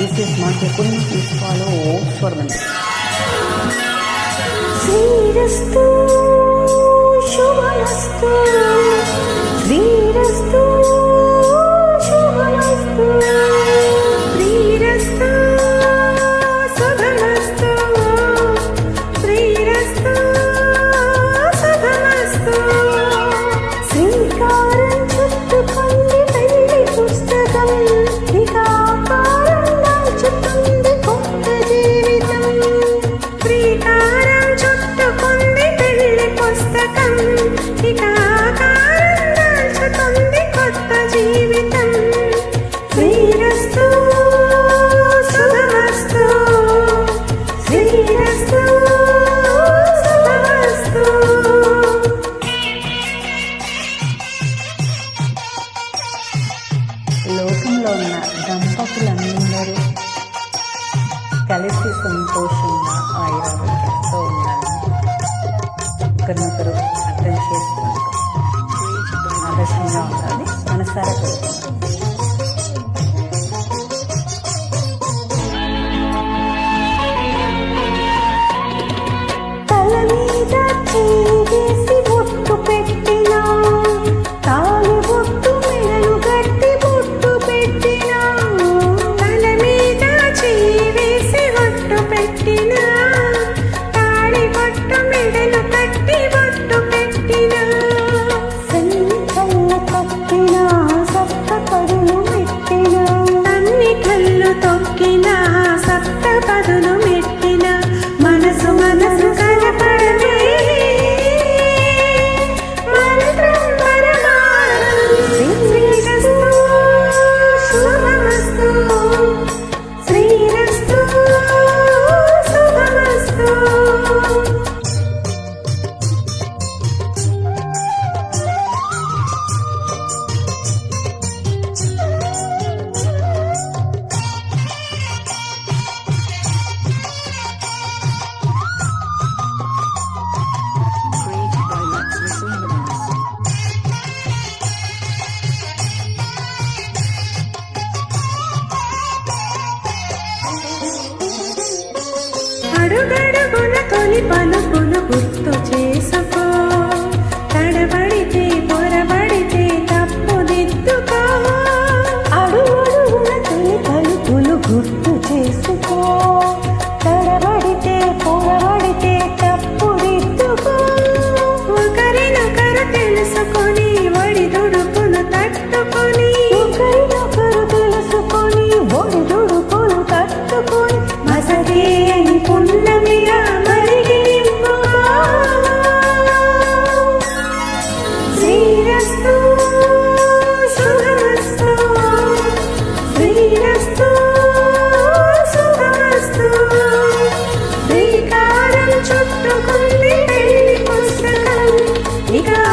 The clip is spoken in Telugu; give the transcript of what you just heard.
దిస్ మనసు ఎప్పుడైనా తీసుకోవాలో సూపర్ ఉంది లోకంలో ఉన్న దంపతులందరూ కలిసి సంతోషంగా ఆయుర్వేదంతో ఉన్నారు ఒకరినొకరు అర్థం చేసుకుంటూ ఆదర్శంగా ఉండాలి మనసారా కోరుకుంటుంది తల మీద అడుగడుగున తొలి పలుకున గుర్తు చేసుకు Mika!